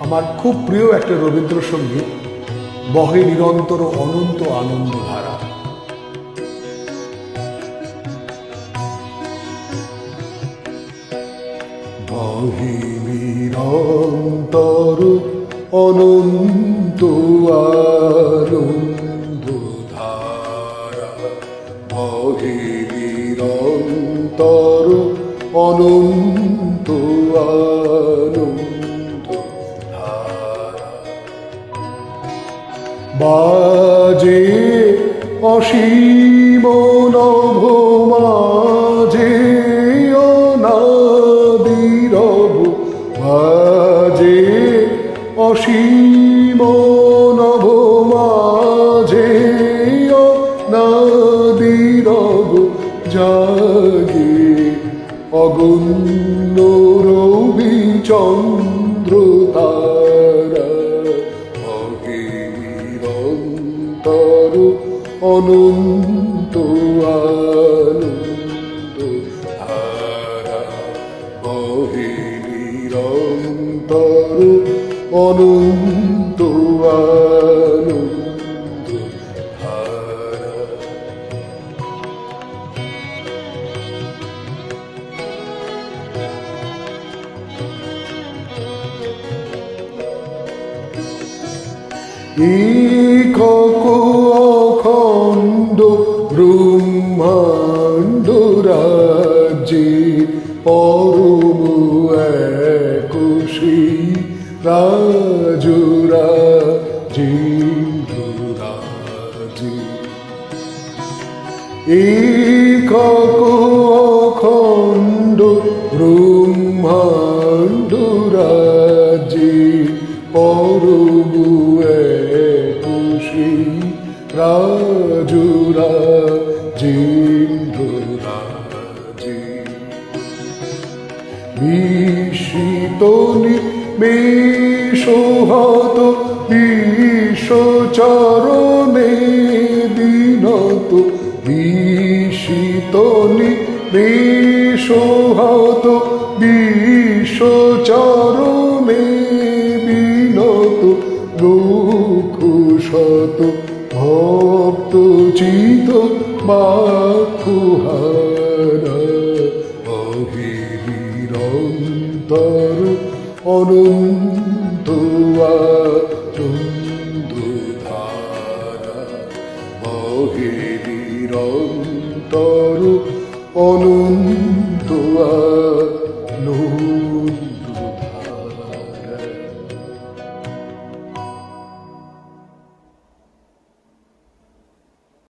আমার খুব প্রিয় একটা রবীন্দ্রসঙ্গীত, বহে নিরন্তর অনন্ত আনন্দ ধারা। বহে নিরন্তর অনন্ত আনন্দ ধারা। বহে নিরন্তর অনন্ত বাজে অসীম নভ মাঝে অনাদিরব বাজে অসীম নভ মাঝে অনাদিরব জাগে অগুণ্য রবি চন্দ্র নিরন্তর অনন্ত আনন্দ ধারা বহে অনন্ত আনন্দ। একক ব্রহ্মাণ্ড রাজ্যে পরম একুশী রাজুরা জিন্দ্রাজে একক অখণ্ড ব্রহ্মাণ্ড পরবু একুশী রাজুরা জিন্দ্রাজে বিস্মিতনি মেষহত বিশ্বচরণে বিনত। বিস্মিতনি মেষহত বিশ্বচরণে দুঃখ শত ভক্ত চিত বাকুহারা অহিরন্তর অনন্ত অনন্ত আনন্দ